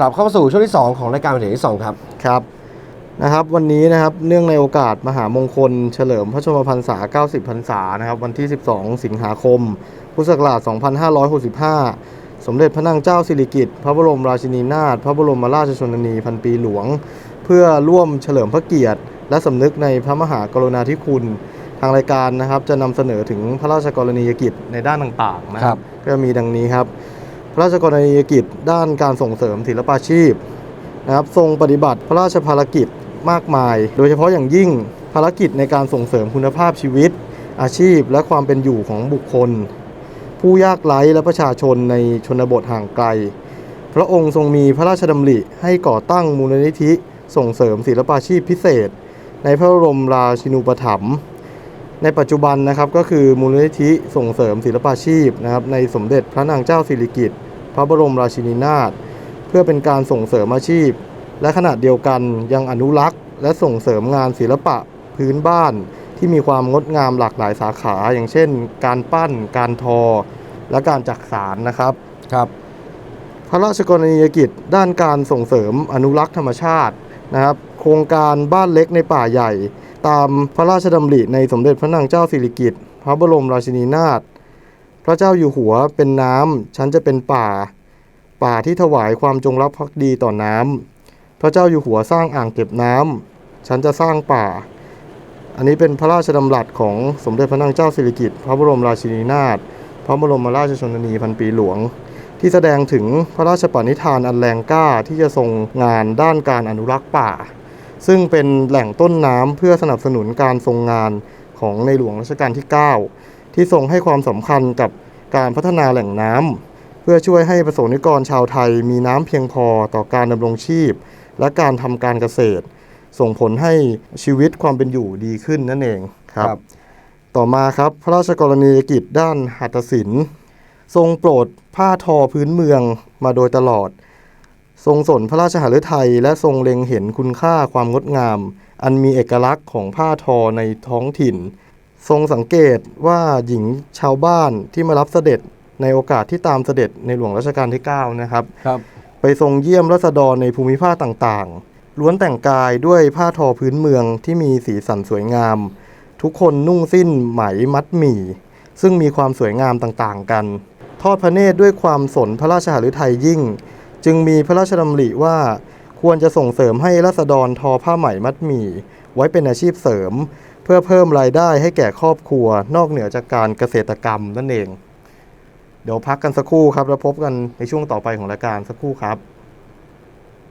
กลับเข้ามาสู่ช่วงที่ 2 ของรายการเป็นที่2ครับ ครับนะครับ วันนี้นะครับเนื่องในโอกาสมหามงคล เฉลิมพระชนมพรรษา 90 พรรษานะครับวันที่ 12 สิงหาคม พุทธศักราช 2565 สมเด็จพระนางเจ้าสิริกิติ์พระบรมราชินีนาถพระบรมราชชนนีพันปีหลวง เพื่อร่วมเฉลิมพระเกียรติ และสำนึกในพระมหากรุณาธิคุณทางรายการนะครับจะนำเสนอถึงพระราชกรณียกิจในด้านต่างๆนะคครัรับบก็มีดังนี้ครับพ ระราชกรณียกิจด้านการส่งเสริมศิลปาชีพนะครับทรงปฏิบัติพระราชภารกิจมากมาย โดยเฉพาะอย่างยิ่งภารกิจในการส่งเสริมคุณภาพชีวิต อาชีพ และความเป็นอยู่ของบุคคล ผู้ยากไร้และประชาชนในชนบทห่างไกล พระองค์ทรงมีพระราชดำริให้ก่อตั้งมูลนิธิส่งเสริมศิลปาชีพพิเศษ ในพระบรมราชินูปถัมภ์ในปัจจุบันนะครับก็คือมูลนิธิส่งเสริมศิลปาชีพนะครับในสมเด็จพระนางเจ้าสิริกิติ์ พระบรมราชินีนาถเพื่อเป็นการส่งเสริมอาชีพ และขณะเดียวกันยังอนุรักษ์ และส่งเสริมงานศิลปะพื้นบ้านที่มีความงดงามหลากหลายสาขา อย่างเช่น การปั้น การทอ และการจักสารนะครับครับ พระราชกรณียกิจด้านการส่งเสริมอนุรักษ์ธรรมชาตินะครับ โครงการบ้านเล็กในป่าใหญ่ ตามพระราชดำริในสมเด็จพระนางเจ้าสิริกิติ์พระบรมราชินีนาถ ระเจ้าอยู่หัวเป็นน้ำฉันจะเป็นป่า ป่าที่ถวายความจงรักภักดีต่อน้ำพระเจ้าอยู่หัวสร้างอ่างเก็บน้ำฉันจะสร้างป่า อันนี้เป็นพระราชดำรัสของสมเด็จพระนางเจ้าสิริกิติ์พระบรมราชินีนาถพระบรมราชชนนีพันปีหลวง ที่แสดงถึงพระราชปณิธานอันแรงกล้าที่จะทรงงานด้านการอนุรักษ์ป่า ซึ่งเป็นแหล่งต้นน้ำเพื่อสนับสนุนการทรงงานของในหลวงรัชกาลที่ 9 ที่ทรงให้ความสำคัญกับการพัฒนาแหล่งน้ำเพื่อช่วยให้ประสงนิกรชาวไทยมีน้ำเพียงพอต่อการดำรงชีพ และการทำการเกษตร ส่งผลให้ชีวิตความเป็นอยู่ดีขึ้นนั่นเองครับครับต่อมาครับพระราชกรณียกิจด้านหัตถศิลป์ ทรงโปรดผ้าทอพื้นเมืองมาโดยตลอด ทรงสนพระราชหฤทัยและทรงเล็งเห็นคุณค่าความงดงาม อันมีเอกลักษณ์ของผ้าทอในท้องถิ่น ทรงสังเกตว่าหญิงชาวบ้านที่มารับเสด็จในโอกาสที่ตามเสด็จในหลวงรัชกาลที่ 9 นะครับ ครับ ไปทรงเยี่ยมรัษฎรในภูมิภาคต่างๆ ล้วนแต่งกายด้วยผ้าทอพื้นเมืองที่มีสีสันสวยงาม ทุกคนนุ่งสิ้นไหมมัดหมี่ ซึ่งมีความสวยงามต่างๆกัน ทอดพระเนตรด้วยความสนพระราชหฤทัยยิ่ง จึงมีพระราชดำริว่าควรจะส่งเสริมให้รัษฎรทอผ้าไหมมัดหมี่ ไว้เป็นอาชีพเสริม เพื่อเพิ่มรายได้ให้แก่ครอบครัว นอกเหนือจากการเกษตรกรรมนั่นเอง เดี๋ยวพักกันสักครู่ครับ แล้วพบกันในช่วงต่อไปของรายการสักครู่ครับ